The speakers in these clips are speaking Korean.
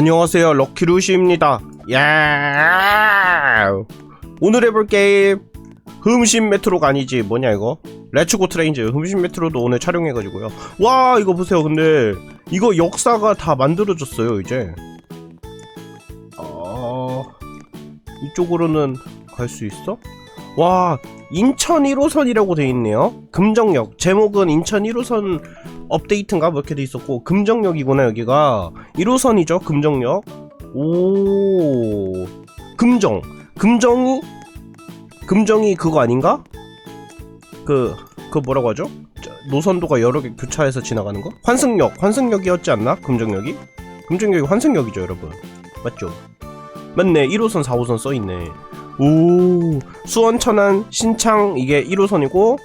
안녕하세요. 럭키루시입니다. 야! 오늘 해볼 게임 흠신 메트로가 아니지. 뭐냐 이거? 레츠고 트레인즈. 흠신 메트로도 오늘 촬영해가지고요. 와 이거 보세요. 근데 이거 역사가 다 만들어졌어요 이제. 어... 이쪽으로는 갈 수 있어? 와 인천 1호선이라고 돼 있네요. 금정역. 제목은 인천 1호선 업데이트인가 뭐 이렇게 돼 있었고 금정역이구나 여기가 1호선이죠 금정역 오 금정 금정이 금정이 그거 아닌가? 그, 그 뭐라고 하죠? 저, 노선도가 여러 개 교차해서 지나가는 거? 환승역, 환승역이었지 않나? 금정역이? 금정역이 환승역이죠, 여러분. 맞죠? 맞네, 1호선, 4호선 써있네. 오, 수원, 천안, 신창, 이게 1호선이고,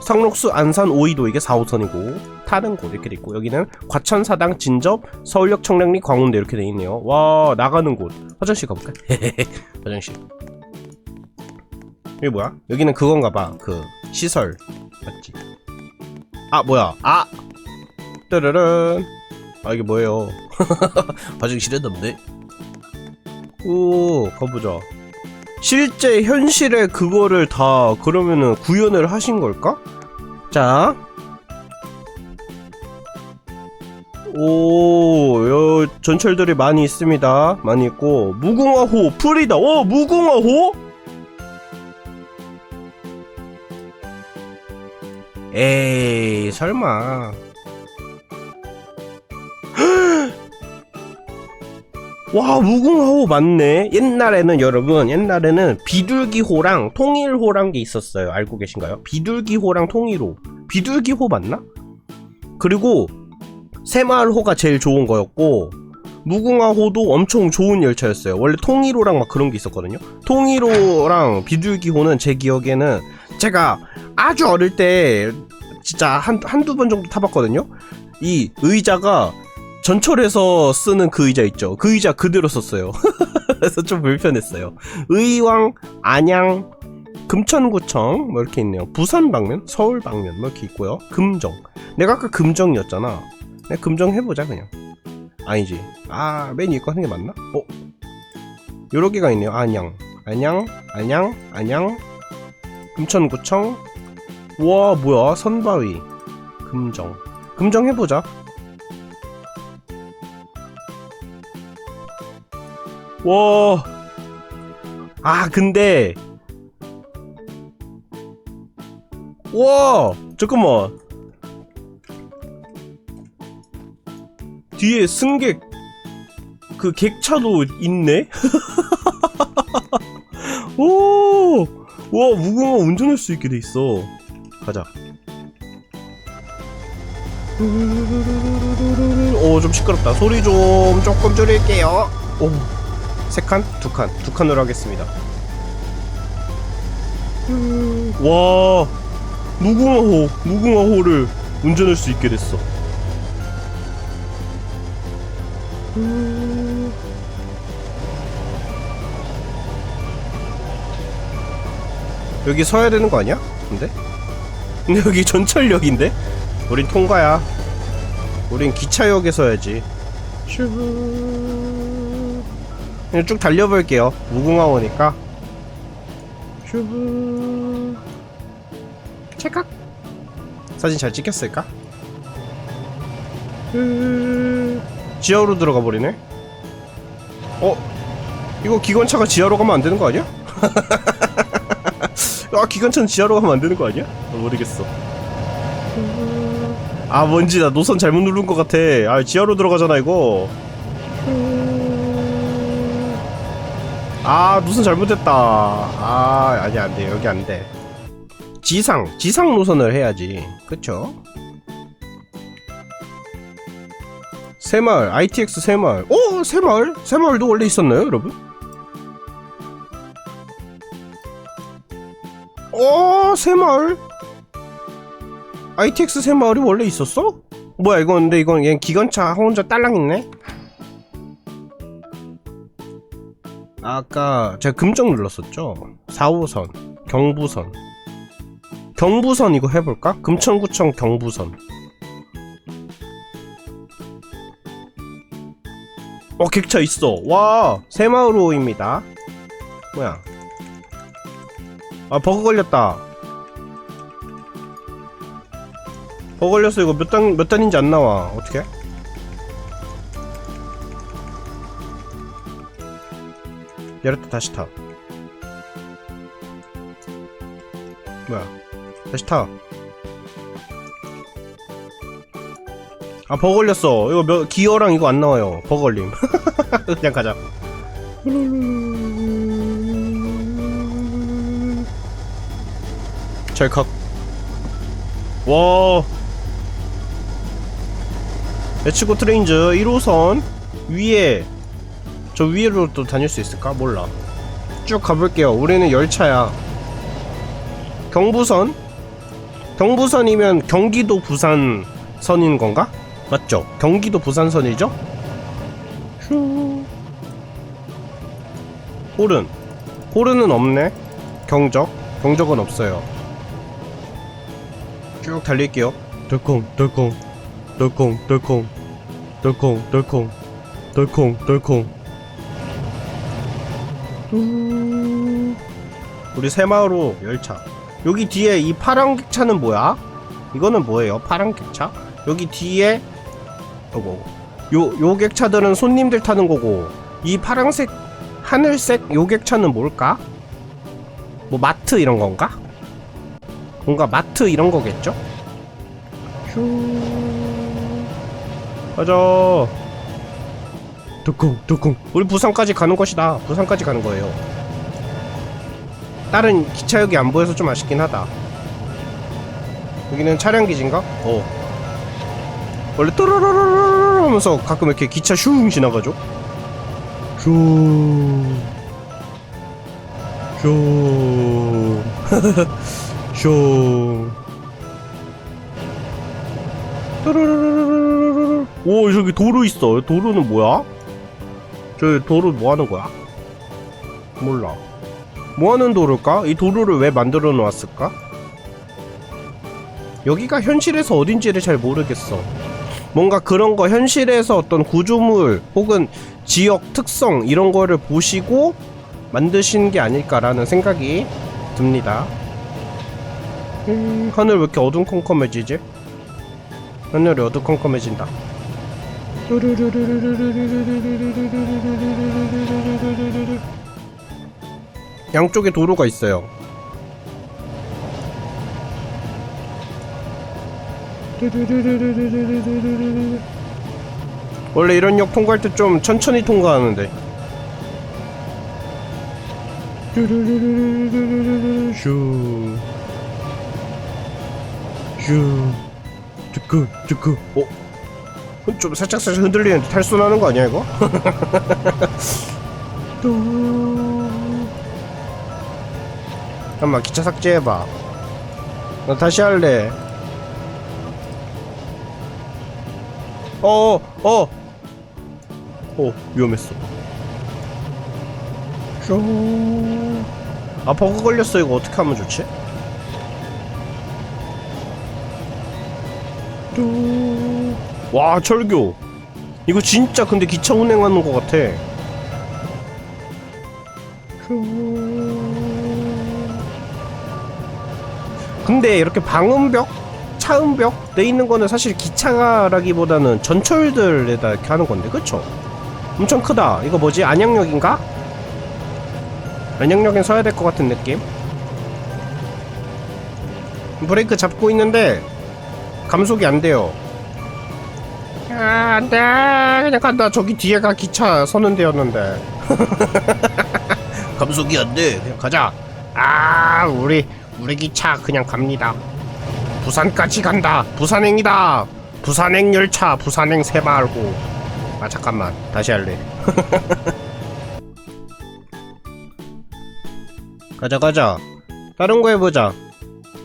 상록수, 안산, 오이도 이게 4호선이고, 타는 곳 이렇게 돼 있고, 여기는 과천, 사당, 진접, 서울역, 청량리, 광운대 이렇게 돼 있네요. 와, 나가는 곳. 화장실 가볼까? 화장실. 여기 뭐야? 여기는 그건가 봐. 그 시설 맞지? 아 뭐야? 아 따르른. 아 이게 뭐예요? 화장실에 넣네. 오 가보자. 실제 현실에 그거를 다 그러면은 구현을 하신 걸까? 자. 오, 요 전철들이 많이 있습니다. 많이 있고 무궁화호 풀이다. 오, 무궁화호? 에이 설마 와 무궁화호 맞네 옛날에는 여러분 옛날에는 비둘기호랑 통일호란 게 있었어요 알고 계신가요? 비둘기호랑 통일호 비둘기호 맞나? 그리고 새마을호가 제일 좋은 거였고 무궁화호도 엄청 좋은 열차였어요 원래 통일호랑 막 그런 게 있었거든요 통일호랑 비둘기호는 제 기억에는 제가 아주 어릴 때 진짜 한, 한두 번 정도 타봤거든요? 이 의자가 전철에서 쓰는 그 의자 있죠? 그 의자 그대로 썼어요. 그래서 좀 불편했어요. 의왕, 안양, 금천구청, 뭐 이렇게 있네요. 부산 방면, 서울 방면, 뭐 이렇게 있고요. 금정. 내가 아까 금정이었잖아. 내가 금정 해보자, 그냥. 아니지. 아, 맨 위에 거 하는 게 맞나? 어? 요러 개가 있네요. 안양. 안양, 안양, 안양, 금천구청, 와 뭐야 선바위 금정 금정 해보자 와 아 근데 와 잠깐만 뒤에 승객 그 객차도 있네 오, 와 무궁화 운전할 수 있게 돼 있어. 가자. 오, 좀 시끄럽다. 소리 좀 조금 줄일게요. 오, 세 칸, 두 칸, 두 칸으로 하겠습니다. 와, 무궁화호, 무궁화호를 운전할 수 있게 됐어. 여기 서야 되는 거 아니야? 근데? 근데 여기 전철역인데? 우린 통과야. 우린 기차역에 서야지. 슈브. 그냥 쭉 달려볼게요. 무궁화호니까. 슈브. 찰칵. 사진 잘 찍혔을까? 으... 지하로 들어가 버리네. 어? 이거 기관차가 지하로 가면 안 되는 거 아니야? 아 기관차는 지하로 가면 안 되는 거 아니야? 아, 모르겠어. 아 뭔지 나 노선 잘못 누른 것 같아. 아 지하로 들어가잖아 이거. 아 노선 잘못했다. 아 아니 안돼 여기 안 돼. 지상 지상 노선을 해야지. 그쵸? 새마을 ITX 새마을. 오 새마을 새마을도 원래 있었나요 여러분? 어 새마을 ITX 새마을이 원래 있었어? 뭐야 이건 근데 이건 얘 기관차 혼자 딸랑 있네 아까 제가 금정 눌렀었죠 4호선 경부선 경부선 이거 해볼까? 금천구청 경부선 어 객차 있어. 와 새마을호입니다. 뭐야? 아 버그 걸렸다. 버그 걸렸어. 이거 몇 단 몇 단인지 안 나와. 어떻게 열었다. 다시 타. 뭐야? 다시 타 아, 버거 걸렸어. 이거 몇, 기어랑 이거 안 나와요. 버거 걸림. 그냥 가자. 찰칵. 와. 에치고 트레인즈 1호선 위에 저 위로 또 다닐 수 있을까? 몰라. 쭉 가볼게요. 우리는 열차야. 경부선? 경부선이면 경기도 부산 선인 건가? 맞죠? 경기도 부산선이죠? 슈. 호른. 호른은 없네. 경적. 경적은 없어요. 쭉 달릴게요. 덜콩, 덜콩, 덜콩, 덜콩, 덜콩, 덜콩, 덜콩, 덜콩. 우리 새마을호 열차. 여기 뒤에 이 파란 객차는 뭐야? 이거는 뭐예요? 파란 객차? 여기 뒤에 어고 요 요 객차들은 손님들 타는 거고 이 파란색 하늘색 요객차는 뭘까? 뭐 마트 이런 건가? 뭔가 마트 이런 거겠죠? 휴 가자 뚜껑 뚜껑 우리 부산까지 가는 것이다 부산까지 가는 거예요 다른 기차역이 안 보여서 좀 아쉽긴 하다 여기는 차량 기지인가? 어 원래 또르르르르 하면서 가끔 이렇게 기차 슝 지나가죠. 슝. 슝. 슝. 또르르르르르르. 오, 저기 도로 있어. 도로는 뭐야? 저 도로 뭐 하는 거야? 몰라. 뭐 하는 도로일까? 이 도로를 왜 만들어 놓았을까? 여기가 현실에서 어딘지를 잘 모르겠어. 뭔가 그런 거 현실에서 어떤 구조물 혹은 지역 특성 이런 거를 보시고 만드신 게 아닐까라는 생각이 듭니다. 음, 하늘 왜 이렇게 어둠컴컴해지지? 하늘이 어두컴컴해진다. 양쪽에 도로가 있어요. 원래 이런 역 통과할 때 좀 천천히 통과하는데. 슈. 슈. 쭈끄 쭈끄. 어? 좀 살짝 살짝 흔들리는데 탈순하는 거 아니야 이거? 또. 잠깐만 기차 삭제해봐. 나 다시 할래. 어, 어, 어, 위험했어. 쇼. 아, 버그 걸렸어. 이거 어떻게 하면 좋지? 또. 와, 철교. 이거 진짜 근데 기차 운행하는 것 같아. 쇼. 근데 이렇게 방음벽 차음벽 돼 있는 거는 사실 기차라기보다는 전철들에다 이렇게 하는 건데 그쵸? 엄청 크다. 이거 뭐지? 안양역인가? 안양역엔 서야 될 것 같은 느낌? 브레이크 잡고 있는데 감속이 안 돼요. 아 안돼. 그냥 간다. 저기 뒤에가 기차 서는 데였는데. 감속이 안돼. 그냥 가자. 아 우리 우리 기차 그냥 갑니다 부산까지 간다. 부산행이다. 부산행 열차, 부산행 새마을호. 아 잠깐만, 다시 할래. 가자 가자. 다른 거 해보자.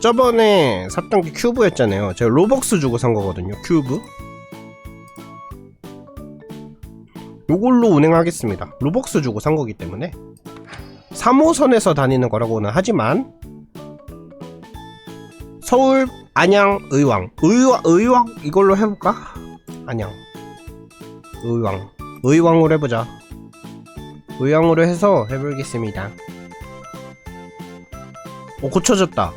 저번에 샀던 게 큐브였잖아요. 제가 로벅스 주고 산 거거든요. 큐브. 요걸로 운행하겠습니다. 로벅스 주고 산 거기 때문에 3호선에서 다니는 거라고는 하지만 서울 안양 의왕. 의왕 의왕 이걸로 해볼까? 안양. 의왕. 의왕으로 해보자. 의왕으로 해서 해보겠습니다. 오 고쳐졌다.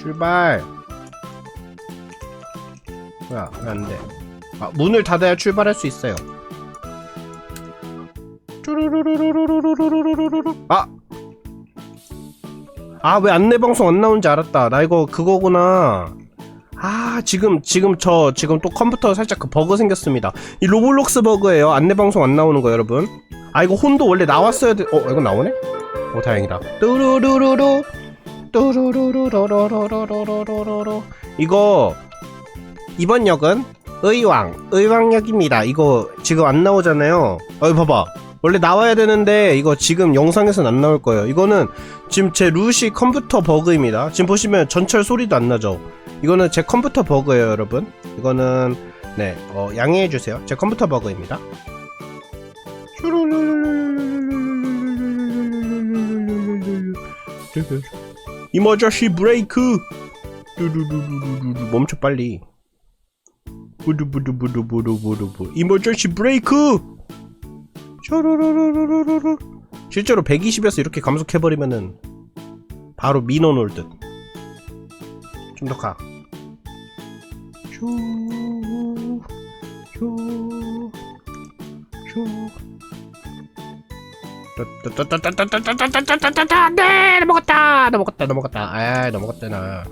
출발. 뭐야 왜 안돼? 아 문을 닫아야 출발할 수 있어요. 아! 아, 왜 안내 방송 안 나오는지 알았다. 나 이거 그거구나. 아, 지금, 지금 저, 지금 또 컴퓨터 살짝 그 버그 생겼습니다. 이 로블록스 버그예요 안내 방송 안 나오는 거, 여러분. 아, 이거 혼도 원래 나왔어야 돼. 어, 이거 나오네? 오, 다행이다. 뚜루루루루. 뚜루루루루루루루루루루루. 이거, 이번 역은 의왕, 의왕역입니다. 이거 지금 안 나오잖아요. 어, 봐봐. 원래 나와야 되는데 이거 지금 영상에선 안 나올 거예요. 이거는 지금 제 루시 컴퓨터 버그입니다. 지금 보시면 전철 소리도 안 나죠. 이거는 제 컴퓨터 버그예요, 여러분. 이거는 네, 어, 양해해 주세요. 제 컴퓨터 버그입니다. 이머저시 브레이크. 멈춰 빨리. 부두부두부두부두부두 이머저시 브레이크. 슈루루루루루루. 실제로 120에서 이렇게 감속해버리면은 바로 민원 올 듯. 좀 더 가. 따따따따따따따따따따따따따 네 넘어갔다 넘어갔다 넘어갔다 아 넘어갔다 나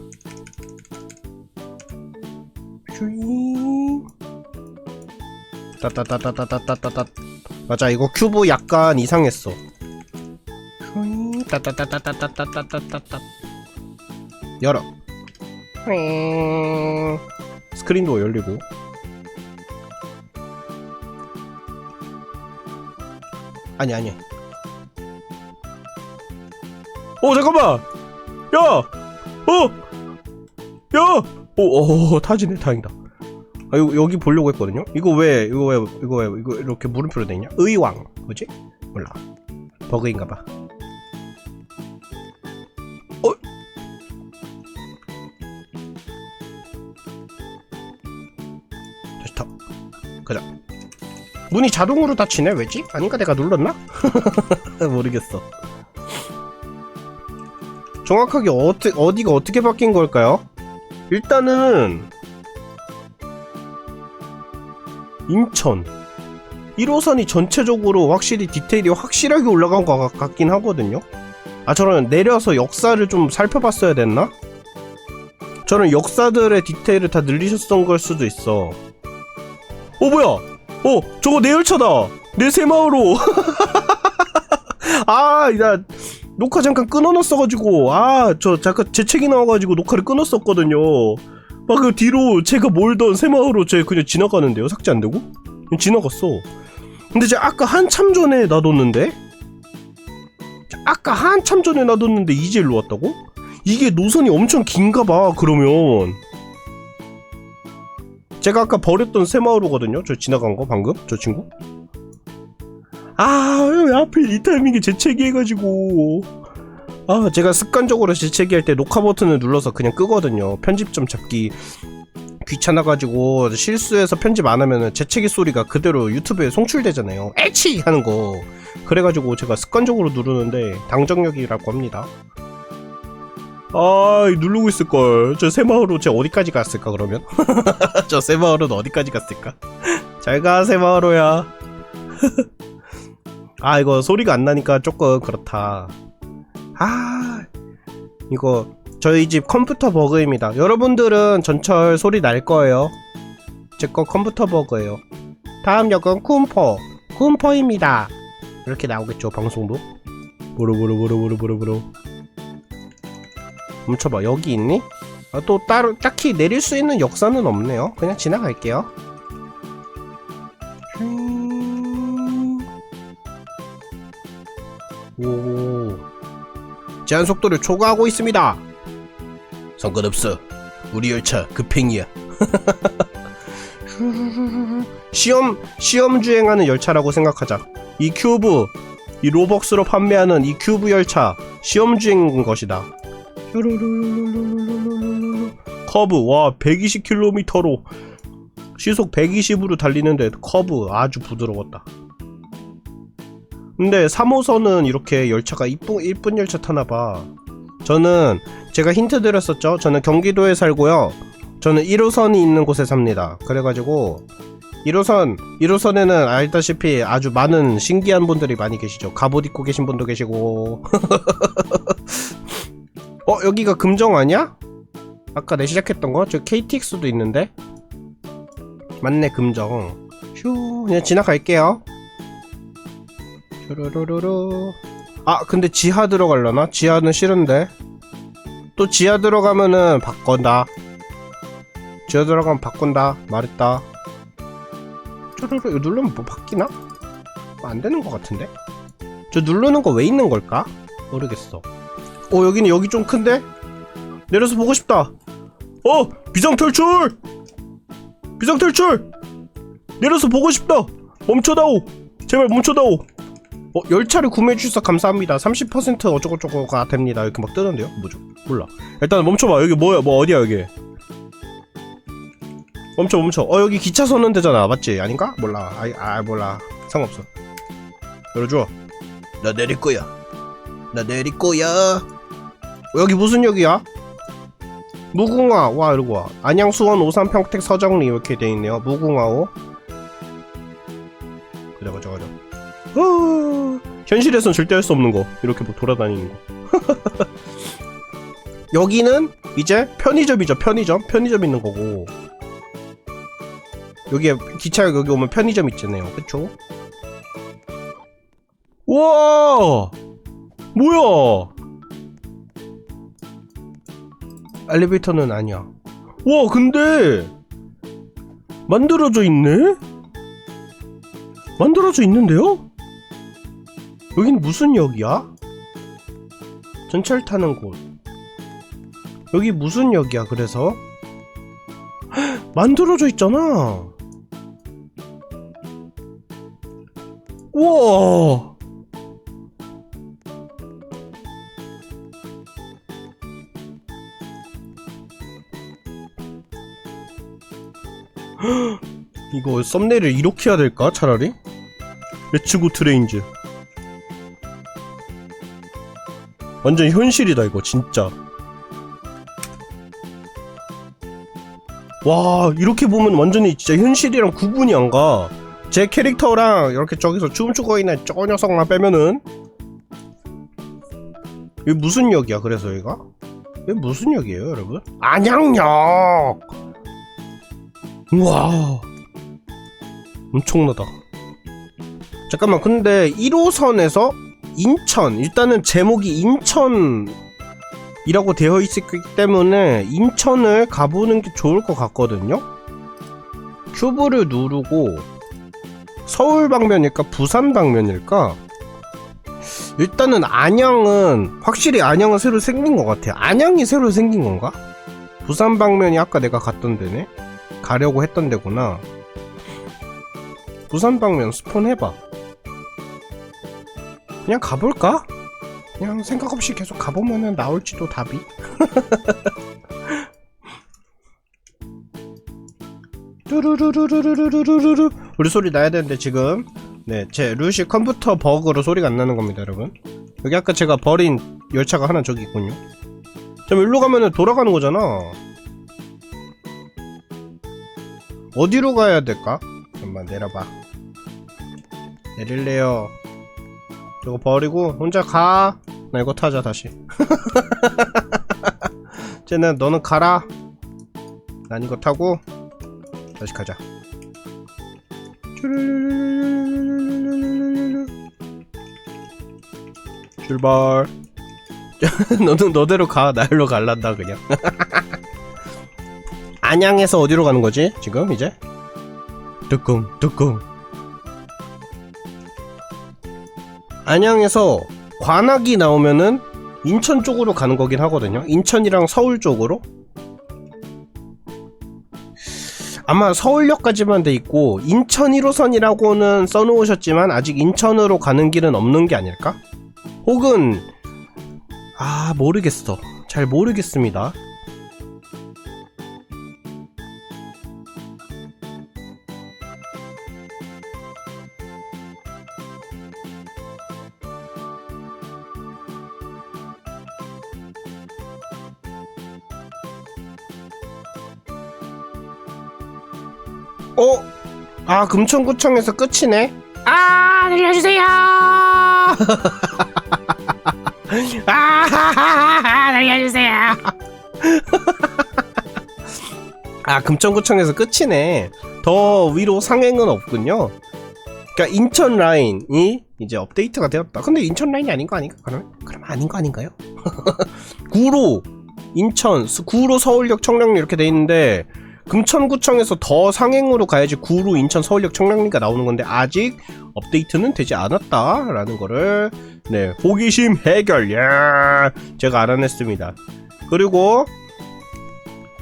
슈잉 따따따따따따따따 맞아 이거 큐브 약간 이상했어 따따따따따따따따따 열어 휘잉. 스크린도 열리고 아니 아니 어 잠깐만 야 어! 야! 오, 오, 타지네, 다행이다. 아, 이거, 여기 보려고 했거든요? 이거 왜, 이거 왜, 이거 왜, 이거 이렇게 물음표로 돼 있냐? 의왕. 뭐지? 몰라. 버그인가 봐. 어? 다시 타. 가자. 문이 자동으로 닫히네? 왜지? 아닌가 내가 눌렀나? 모르겠어. 정확하게 어떻게 어디가 어떻게 바뀐 걸까요? 일단은 인천 1호선이 전체적으로 확실히 디테일이 확실하게 올라간 것 같- 같긴 하거든요. 아 저는 내려서 역사를 좀 살펴봤어야 됐나? 저는 역사들의 디테일을 다 늘리셨던 걸 수도 있어. 어 뭐야? 어 저거 내 열차다. 내 새마을호. 아나 녹화 잠깐 끊어놨어가지고 아 저 잠깐 재채기 나와가지고 녹화를 끊었었거든요 막그 뒤로 제가 몰던 새마을로 제 그냥 지나가는데요. 삭제 안 되고? 그냥 지나갔어. 근데 제가 아까 한참 전에 놔뒀는데? 아까 한참 전에 놔뒀는데 이제 일로 왔다고? 이게 노선이 엄청 긴가 봐 그러면. 제가 아까 버렸던 새마을호거든요. 저 지나간 거 방금? 저 친구? 아, 왜 하필 이 타이밍에 재채기 해가지고. 아, 제가 습관적으로 재채기 할 때 녹화 버튼을 눌러서 그냥 끄거든요. 편집점 잡기 귀찮아가지고 실수해서 편집 안 하면은 재채기 소리가 그대로 유튜브에 송출되잖아요. 에치! 하는 거. 그래가지고 제가 습관적으로 누르는데 당정역이라고 합니다. 아, 누르고 있을걸. 저 새마을로 제 어디까지 갔을까, 그러면? 저 새마을은 어디까지 갔을까? 잘 가, 새마을로야. 아 이거 소리가 안 나니까 조금 그렇다 아 이거 저희 집 컴퓨터 버그입니다. 여러분들은 전철 소리 날 거예요. 제 거 컴퓨터 버그예요. 다음 역은 쿰퍼. 쿰퍼입니다. 이렇게 나오겠죠 방송도? 보로보로보로보로보로보로 멈춰봐. 여기 있니? 아, 또 따로 딱히 내릴 수 있는 역사는 없네요. 그냥 지나갈게요. 오. 제한 속도를 초과하고 있습니다. 상관없어. 우리 열차 급행이야. 시험 시험 주행하는 열차라고 생각하자. 이 큐브 이 로벅스로 판매하는 이 큐브 열차 시험 주행인 것이다. 커브 와 120km로 시속 120으로 달리는데 커브 아주 부드러웠다. 근데 3호선은 이렇게 열차가 이쁜, 이쁜 열차 타나봐. 저는 제가 힌트 드렸었죠. 저는 경기도에 살고요. 저는 1호선이 있는 곳에 삽니다. 그래가지고 1호선, 1호선에는 알다시피 아주 많은 신기한 분들이 많이 계시죠. 갑옷 입고 계신 분도 계시고. 어, 여기가 금정 아니야? 아까 내 시작했던 거? 저 KTX도 있는데? 맞네, 금정. 휴, 그냥 지나갈게요. 슈루루루루. 아, 근데 지하 들어갈려나? 지하는 싫은데. 또 지하 들어가면은 바꾼다. 지하 들어가면 바꾼다. 말했다. 쭈루루, 이거 누르면 뭐 바뀌나? 뭐안 되는 것 같은데? 저 누르는 거 왜 있는 걸까? 모르겠어. 어, 여기는 여기 좀 큰데? 내려서 보고 싶다. 어! 비상 탈출! 비상 탈출! 내려서 보고 싶다! 멈춰다오! 제발 멈춰다오! 어, 열차를 구매해 주셔서 감사합니다. 30% 어쩌고저쩌고가 됩니다. 이렇게 막 뜨는데요? 뭐죠? 몰라. 일단 멈춰봐. 여기 뭐야? 뭐 어디야 여기? 멈춰 멈춰. 어 여기 기차 서는 데잖아. 맞지? 아닌가? 몰라. 아, 아 몰라. 상관없어. 열어줘. 나 내릴 거야. 나 내릴 거야. 어, 여기 무슨 역이야? 무궁화 와 이러고 와 안양 수원 오산 평택 서정리 이렇게 돼 있네요 무궁화호 현실에선 절대 할 수 없는 거. 이렇게 막 돌아다니는 거. 여기는 이제 편의점이죠 편의점. 편의점 있는 거고. 여기에 기차역 여기 오면 편의점 있잖아요. 그쵸? 우와! 뭐야? 엘리베이터는 아니야. 와, 근데 만들어져 있네? 만들어져 있는데요? 여긴 무슨 역이야? 전철 타는 곳. 여기 무슨 역이야, 그래서? 헉, 만들어져 있잖아. 우와! 이거 썸네일을 이렇게 해야 될까 차라리? 레츠고 트레인즈 완전 현실이다 이거 진짜. 와 이렇게 보면 완전히 진짜 현실이랑 구분이 안가. 제 캐릭터랑 이렇게 저기서 춤추고 있는 저 녀석만 빼면은. 이게 무슨 역이야 그래서 얘가? 이게 무슨 역이에요 여러분? 안양역! 우와! 엄청나다. 잠깐만 근데 1호선에서 인천 일단은 제목이 인천 이라고 되어 있기 때문에 인천을 가보는 게 좋을 것 같거든요 큐브를 누르고 서울 방면일까 부산 방면일까 일단은 안양은 확실히 안양은 새로 생긴 것 같아요 안양이 새로 생긴 건가? 부산 방면이 아까 내가 갔던 데네 가려고 했던 데구나. 부산 방면 스폰 해봐. 그냥 가볼까? 그냥 생각 없이 계속 가보면은 나올지도 답이. 뚜루루루루루루루루루. 우리 소리 나야 되는데 지금. 네 제 루시 컴퓨터 버그로 소리가 안 나는 겁니다 여러분. 여기 아까 제가 버린 열차가 하나 저기 있군요. 좀 일로 가면은 돌아가는 거잖아. 어디로 가야 될까? 잠깐만 내려봐. 내릴래요 저거 버리고 혼자 가. 나 이거 타자 다시. 쟤는 너는 가라. 난 이거 타고 다시 가자. 출발. 너는 너대로 가. 나 일로 갈란다 그냥. 안양에서 어디로 가는 거지? 지금 이제? 뚜껑 뚜껑. 안양에서 관악이 나오면은 인천 쪽으로 가는 거긴 하거든요. 인천이랑 서울 쪽으로. 아마 서울역까지만 돼 있고 인천 1호선이라고는 써놓으셨지만 아직 인천으로 가는 길은 없는 게 아닐까? 혹은 아 모르겠어. 잘 모르겠습니다. 어? 아 금천구청에서 끝이네? 아 알려주세요. 아 알려주세요. 아 금천구청에서 끝이네. 더 위로 상행은 없군요. 그러니까 인천 라인이 이제 업데이트가 되었다. 근데 인천 라인이 아닌 거 아닌가? 그러면? 그럼 아닌 거 아닌가요? 구로 인천 스- 구로 서울역 청량리 이렇게 돼 있는데 금천구청에서 더 상행으로 가야지 구로 인천 서울역 청량리가 나오는 건데 아직 업데이트는 되지 않았다라는 거를 네 호기심 해결. 예 제가 알아냈습니다. 그리고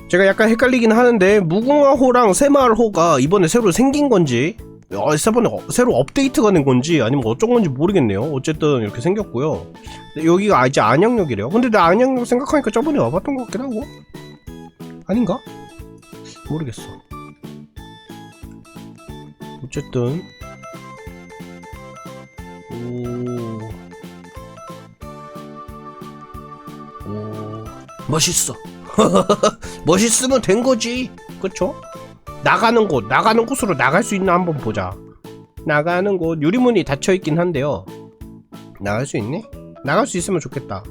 제가 약간 헷갈리긴 하는데 무궁화호랑 새마을호가 이번에 새로 생긴 건지 어, 이번에 어- 새로 업데이트가 된 건지 아니면 어쩐 건지 모르겠네요. 어쨌든 이렇게 생겼고요. 여기가 아, 이제 안양역이래요. 근데 나 안양역 생각하니까 저번에 와봤던 것 같긴 하고. 아닌가? 모르겠어. 어쨌든 오. 오. 멋있어. 멋있으면 된 거지. 그쵸? 나가는 곳, 나가는 곳으로 나갈 수 있나 한번 보자. 나가는 곳, 유리문이 닫혀 있긴 한데요. 나갈 수 있네? 나갈 수 있으면 좋겠다.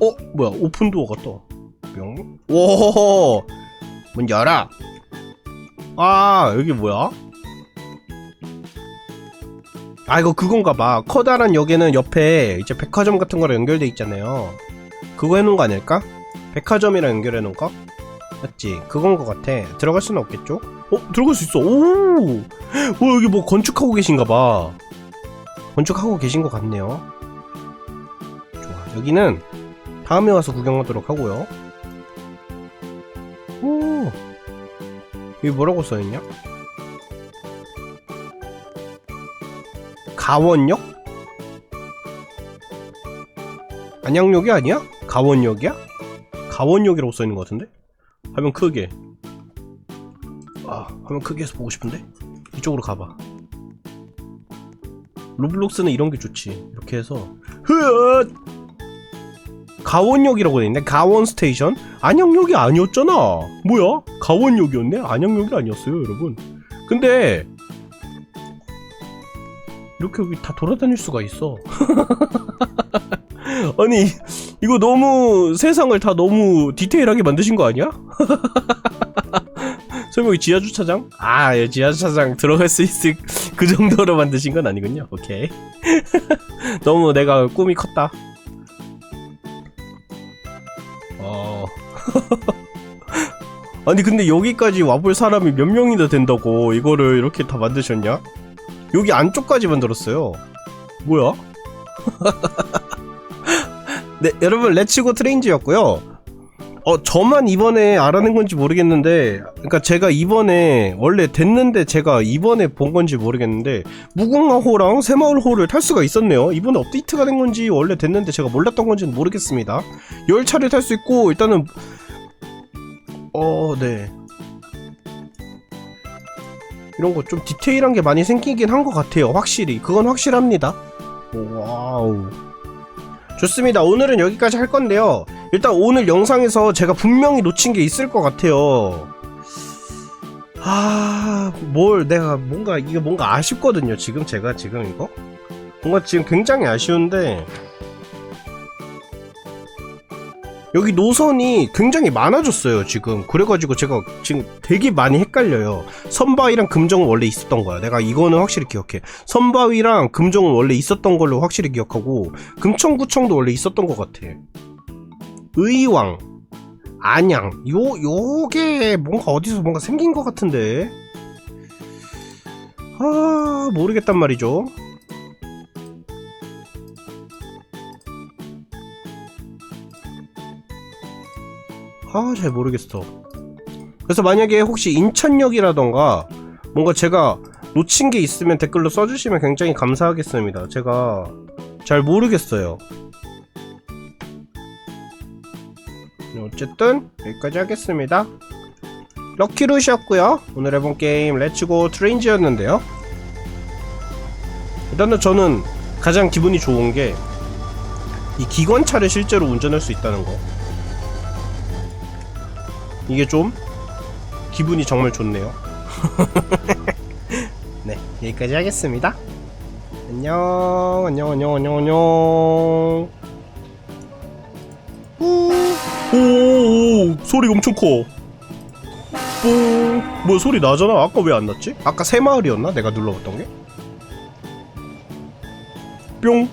어? 뭐야, 오픈도어가 떠. 뿅. 오! 문 열어. 아, 여기 뭐야? 아, 이거 그건가 봐. 커다란 역에는 옆에 이제 백화점 같은 거랑 연결돼 있잖아요. 그거 해놓은 거 아닐까? 백화점이랑 연결해 놓은 거? 맞지? 그건 거 같아. 들어갈 수는 없겠죠? 어? 들어갈 수 있어. 오! 오, 여기 뭐 건축하고 계신가 봐. 건축하고 계신 것 같네요. 좋아. 여기는 다음에 와서 구경하도록 하고요. 오. 여기 뭐라고 써있냐? 가원역? 안양역이 아니야? 가원역이야? 가원역이라고 써있는 것 같은데? 화면 크게 아 화면 크게 해서 보고 싶은데? 이쪽으로 가봐 로블록스는 이런 게 좋지 이렇게 해서 흐엇 가원역이라고 돼 있네. 가원 스테이션. 안양역이 아니었잖아. 뭐야? 가원역이었네. 안양역이 아니었어요, 여러분. 근데 이렇게 여기 다 돌아다닐 수가 있어. 아니 이거 너무 세상을 다 너무 디테일하게 만드신 거 아니야? 설마 여기 지하 주차장? 아, 예, 지하 주차장 들어갈 수 있을 그 정도로 만드신 건 아니군요. 오케이. 너무 내가 꿈이 컸다. 아니 근데 여기까지 와볼 사람이 몇 명이나 된다고 이거를 이렇게 다 만드셨냐? 여기 안쪽까지 만들었어요. 뭐야? 네, 여러분 레츠고 트레인즈였고요. 어, 저만 이번에 알아낸 건지 모르겠는데, 그러니까 제가 이번에 원래 됐는데 제가 이번에 본 건지 모르겠는데 무궁화호랑 새마을호를 탈 수가 있었네요. 이번에 업데이트가 된 건지 원래 됐는데 제가 몰랐던 건지는 모르겠습니다. 열차를 탈 수 있고 일단은 어, 네. 이런 거 좀 디테일한 게 많이 생기긴 한 것 같아요. 확실히. 그건 확실합니다. 오, 와우. 좋습니다. 오늘은 여기까지 할 건데요. 일단 오늘 영상에서 제가 분명히 놓친 게 있을 것 같아요. 아, 뭘 내가 뭔가 이게 뭔가 아쉽거든요. 지금 제가 지금 이거 뭔가 지금 굉장히 아쉬운데 여기 노선이 굉장히 많아졌어요 지금. 그래가지고 제가 지금 되게 많이 헷갈려요. 선바위랑 금정은 원래 있었던 거야. 내가 이거는 확실히 기억해. 선바위랑 금정은 원래 있었던 걸로 확실히 기억하고 금천구청도 원래 있었던 것 같아. 의왕 안양. 요 요게 뭔가 어디서 뭔가 생긴 것 같은데. 아 모르겠단 말이죠 아, 잘 모르겠어. 그래서 만약에 혹시 인천역이라던가 뭔가 제가 놓친 게 있으면 댓글로 써주시면 굉장히 감사하겠습니다. 제가 잘 모르겠어요. 네, 어쨌든 여기까지 하겠습니다. 럭키루시였고요. 오늘 해본 게임 레츠고 트레인지였는데요. 일단은 저는 가장 기분이 좋은 게 이 기관차를 실제로 운전할 수 있다는 거. 이게 좀 기분이 정말 좋네요. 네, 여기까지 하겠습니다. 안녕, 안녕, 안녕, 안녕, 안녕. 오, 오, 소리가 엄청 커. 뽕. 뭐 소리 나잖아. 아까 왜 안 났지? 아까 새 마을이었나? 내가 눌러봤던 게? 뿅.